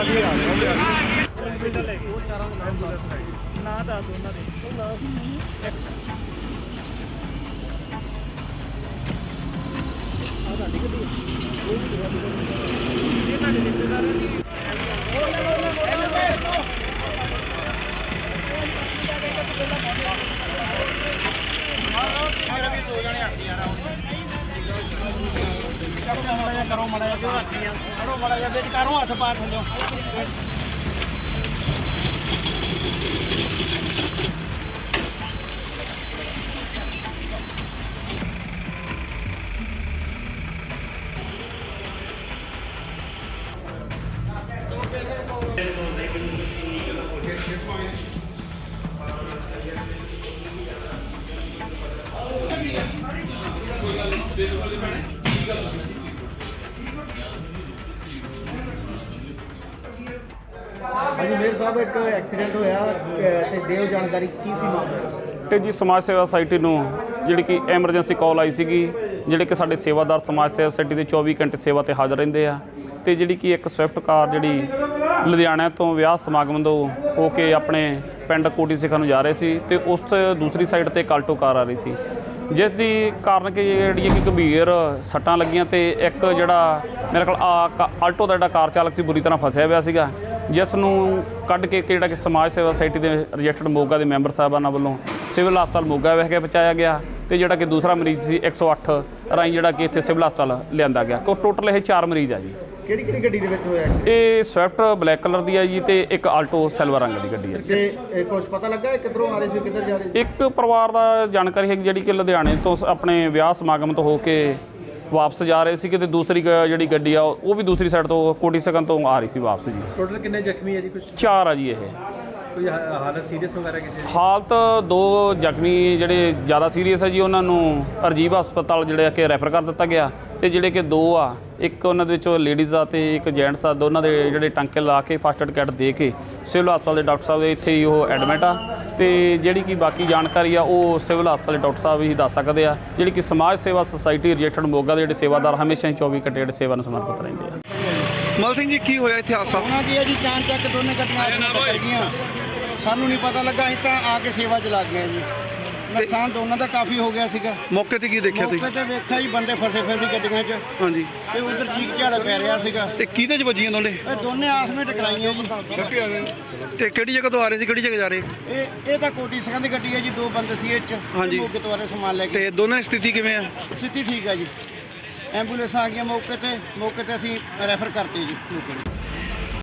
ਚਾਰਾਂ ਦੇ ਨਾਮ ਨਾ ਦੱਸ ਦੋ ਉਹਨਾਂ ਦੇ ਆ। ਤੁਹਾਡੀ ਗੱਡੀ ਇਹ ਤੁਹਾਡੇ ਰਿਸ਼ਤੇਦਾਰਾਂ ਦੀ ਕਰੋ ਮੜਾ ਜਾ ਕਿਉਂ ਰੱਖੀਆਂ ਕਰੋ ਮੜਾ ਜਾ ਵਿੱਚ ਕਰੋ ਹੱਥ ਪਾ ਥੱਲਿਓ ਹਾਂਜੀ, ਮੇਰ ਸਾਹਿਬ, ਇੱਕ ਐਕਸੀਡੈਂਟ ਹੋਇਆ ਤੇ ਦਿਓ ਜਾਣਕਾਰੀ ਕੀ ਸੀ ਮਾਮਲਾ? ਇਹ ਜੀ, ਸਮਾਜ ਸੇਵਾ ਸੁਸਾਇਟੀ ਨੂੰ ਜਿਹੜੀ ਕਿ ਐਮਰਜੈਂਸੀ ਕਾਲ ਆਈ ਸੀਗੀ, ਜਿਹੜੇ ਕਿ ਸਾਡੇ ਸੇਵਾਦਾਰ ਸਮਾਜ ਸੇਵਾ ਸੁਸਾਇਟੀ ਦੇ 24 ਘੰਟੇ ਸੇਵਾ ਤੇ ਹਾਜ਼ਰ ਰਹਿੰਦੇ ਆ। ਤੇ ਜਿਹੜੀ ਕਿ ਇੱਕ ਸਵਿਫਟ ਕਾਰ ਜਿਹੜੀ ਲੁਧਿਆਣਾ ਤੋਂ ਵਿਆਹ ਸਮਾਗਮ ਤੋਂ ਹੋ ਕੇ ਆਪਣੇ ਪਿੰਡ ਕੋਟੀ ਸਿੱਖਾਂ ਨੂੰ ਜਾ ਰਹੇ ਸੀ ਤੇ ਉਸ ਤੋਂ ਦੂਸਰੀ ਸਾਈਡ ਤੇ ਇੱਕ ਆਲਟੋ ਕਾਰ ਆ ਰਹੀ ਸੀ। ਜਿਸ ਦੀ ਕਾਰਨ ਕਿ ਜਿਹੜੀ ਕਿ ਗੰਭੀਰ ਸੱਟਾਂ ਲੱਗੀਆਂ ਤੇ ਇੱਕ ਜਿਹੜਾ ਮੇਰੇ ਕੋਲ ਆ ਕਾ- ਆਲਟੋ ਦਾ ਜਿਹੜਾ ਕਾਰ ਚਾਲਕ ਸੀ, ਬੁਰੀ ਤਰ੍ਹਾਂ ਫਸਿਆ ਹੋਇਆ ਸੀਗਾ। ਜਿਸ ਨੂੰ ਕੱਢ ਕੇ ਜਿਹੜਾ ਕਿ ਸਮਾਜ ਸੇਵਾ ਸੁਸਾਇਟੀ ਦੇ ਰਜਿਸਟਰਡ ਮੋਗਾ ਦੇ ਮੈਂਬਰ ਸਾਹਿਬਾਨਾਂ ਵੱਲੋਂ ਸਿਵਲ ਹਸਪਤਾਲ ਮੋਗਾ ਵਿਖੇ ਪਹੁੰਚਾਇਆ ਗਿਆ ਤੇ ਜਿਹੜਾ ਕਿ ਦੂਸਰਾ ਮਰੀਜ਼ ਸੀ 108 ਰਾਹੀਂ ਜਿਹੜਾ ਕਿ ਇੱਥੇ ਸਿਵਲ ਹਸਪਤਾਲ ਲਿਆਂਦਾ ਗਿਆ। ਕੋ ਟੋਟਲ ਇਹ 4 ਮਰੀਜ਼ ਆ ਜੀ। ਕਿਹੜੀ ਕਿਹੜੀ ਗੱਡੀ ਦੇ ਵਿੱਚ ਹੋਇਆ? ਇਹ? ਸਵਿਫਟ ਬਲੈਕ ਕਲਰ ਦੀ ਹੈ ਜੀ ਤੇ ਇੱਕ ਆਲਟੋ ਸਿਲਵਰ ਰੰਗ ਦੀ ਗੱਡੀ ਹੈ ਤੇ ਕੁਝ ਪਤਾ ਲੱਗਾ ਕਿੱਧਰੋਂ ਆ ਰਹੇ ਸੀ ਕਿੱਧਰ ਜਾ ਰਹੇ ਸੀ? ਇੱਕ ਪਰਿਵਾਰ ਦਾ ਜਾਣਕਾਰੀ ਹੈ ਜਿਹੜੀ ਕਿ ਲੁਧਿਆਣੇ ਤੋਂ ਆਪਣੇ ਵਿਆਹ ਸਮਾਗਮ ਤੋਂ ਹੋ ਕੇ ਵਾਪਸ ਜਾ ਰਹੇ ਸੀ ਕਿ ਤੇ ਦੂਸਰੀ ਗ- ਜਿਹੜੀ ਗੱਡੀ ਆ ਉਹ ਵੀ ਦੂਸਰੀ ਸਾਈਡ ਤੋਂ ਕੋਟੀ ਸਕਨ ਤੋਂ ਆ ਰਹੀ ਸੀ ਵਾਪਸ ਜੀ। ਟੋਟਲ ਕਿੰਨੇ ਜ਼ਖਮੀ ਹੈ ਜੀ ਕੁਝ ਚਾਰ ਆ ਜੀ ਇਹ। ਕੋਈ ਹਾਲਤ ਸੀਰੀਅਸ ਵਗੈਰਾ ਕਿਸੇ ਹਾਲਤ ਦੋ ਜ਼ਖਮੀ ਜਿਹੜੇ ਜ਼ਿਆਦਾ ਸੀਰੀਅਸ ਹੈ ਜੀ, ਉਹਨਾਂ ਨੂੰ ਅਰਜੀਵ ਹਸਪਤਾਲ ਜਿਹੜੇ ਕਿ ਰੈਫਰ ਕਰ ਦਿੱਤਾ ਗਿਆ ਤੇ ਜਿਹੜੇ ਕਿ ਦੋ ਆ, ਇੱਕ ਉਹਨਾਂ ਦੇ ਵਿੱਚੋਂ ਲੇਡੀਜ਼ ਆ ਤੇ ਇੱਕ ਜੈਂਟਸ ਆ, ਦੋਨਾਂ ਦੇ ਜਿਹੜੇ ਟਾਂਕੇ ਲਾ ਕੇ ਫਸਟ ਏਡ ਕਿੱਟ ਦੇ ਕੇ ਸਿਵਲ ਹਸਪਤਾਲ ਦੇ ਡਾਕਟਰ ਸਾਹਿਬ ਦੇ ਇੱਥੇ ਹੀ ਉਹ ਐਡਮਿਟ ਆ ਤੇ ਜਿਹੜੀ ਕਿ ਬਾਕੀ ਜਾਣਕਾਰੀ ਆ, ਉਹ ਸਿਵਲ ਹਸਪਤਾਲ ਦੇ ਡਾਕਟਰ ਸਾਹਿਬ ਹੀ ਦੱਸ ਸਕਦੇ ਆ। ਜਿਹੜੀ ਕਿ ਸਮਾਜ ਸੇਵਾ ਸੁਸਾਇਟੀ ਰਜਿਸਟਰਡ ਮੋਗਾ ਦੇ ਜਿਹੜੇ ਸੇਵਾਦਾਰ ਹਮੇਸ਼ਾ ਹੀ 24 ਘੰਟੇ ਜਿਹੜੇ ਸੇਵਾ ਨੂੰ ਸਮਰਪਿਤ ਰਹਿੰਦੇ ਆ। ਮਲ ਸਿੰਘ ਜੀ ਕੀ ਹੋਇਆ ਇੱਥੇ ਹਾਦਸਾ? ਉਹਨਾਂ ਦੀ ਜੀ ਚਾਂ ਚੱਕ ਦੋਨੇ ਗੱਡੀਆਂ ਆਪਸ ਵਿੱਚ ਟੱਕਰ ਗਈਆਂ। ਸਾਨੂੰ ਨਹੀਂ ਪਤਾ ਲੱਗਾ ਅਸੀਂ ਤਾਂ ਆ ਕੇ ਸੇਵਾ 'ਚ ਲੱਗ ਗਏ ਜੀ। ਨੁਕਸਾਨ ਦੋਨਾਂ ਦਾ ਕਾਫੀ ਹੋ ਗਿਆ ਸੀਗਾ। ਮੌਕੇ ਤੇ ਕੀ ਦੇਖਿਆ ਮੌਕੇ ਤੁਸੀਂ ਤੇ ਵੇਖਿਆ ਜੀ ਬੰਦੇ ਫਸੇ ਫਸੇ ਗੱਡੀਆਂ 'ਚ। ਹਾਂਜੀ। ਤੇ ਉਧਰ ਚੀਕ ਝਾੜਾ ਪੈ ਰਿਹਾ ਸੀਗਾ। ਤੇ ਕਿਹਦੇ ਚ ਵੱਜੀਆਂ ਦੋਨੇ? ਇਹ ਦੋਨੇ ਆਸ ਵਿੱਚ ਟਕਰਾਈਆਂ ਜੀ। ਤੇ ਕਿਹੜੀ ਜਗ੍ਹਾ ਤੋਂ ਆ ਰਹੇ ਸੀ ਕਿਹੜੀ ਜਗ੍ਹਾ ਜਾ ਰਹੇ? ਇਹ ਇਹ ਤਾਂ ਕੋਟੀ ਸਿੰਘ ਦੀ ਗੱਡੀ ਹੈ ਜੀ ਦੋ ਬੰਦੇ ਸੀ ਇਹ 'ਚ। ਹਾਂਜੀ। ਮੋਗੇ ਤੋਂ ਆ ਰਹੇ ਸਮਾਨ ਲੈ ਕੇ। ਤੇ ਦੋਨਾਂ ਦੀ ਸਥਿਤੀ ਕਿਵੇਂ ਆ? ਸਥਿਤੀ ਠੀਕ ਆ ਜੀ। ਐਂਬੂਲੈਂਸ ਆ ਗਈਆਂ ਮੌਕੇ ਤੇ ਮੌਕੇ ਤੇ ਅਸੀਂ ਰੈਫਰ ਕਰਤੇ ਜੀ ਲੋਕਾਂ ਨੂੰ।